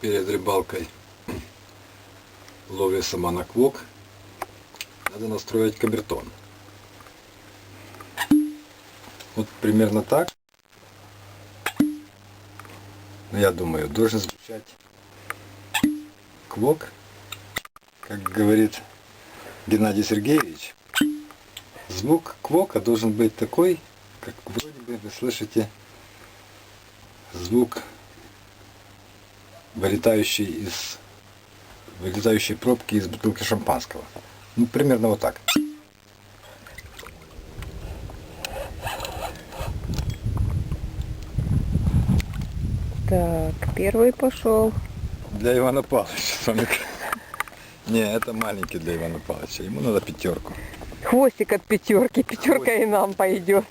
перед рыбалкой ловля сама на квок, надо настроить камертон. Вот примерно так. Ну, я думаю, должен звучать квок, как говорит Геннадий Сергеевич. Звук квока должен быть такой, как вроде бы вы слышите звук вылетающий из вылетающей пробки из бутылки шампанского. Ну, примерно вот так. Так, первый пошел. Для Ивана Павловича. Сомик. Не, это маленький для Ивана Павловича. Ему надо пятерку. Хвостик от пятерки. Пятерка и нам пойдет.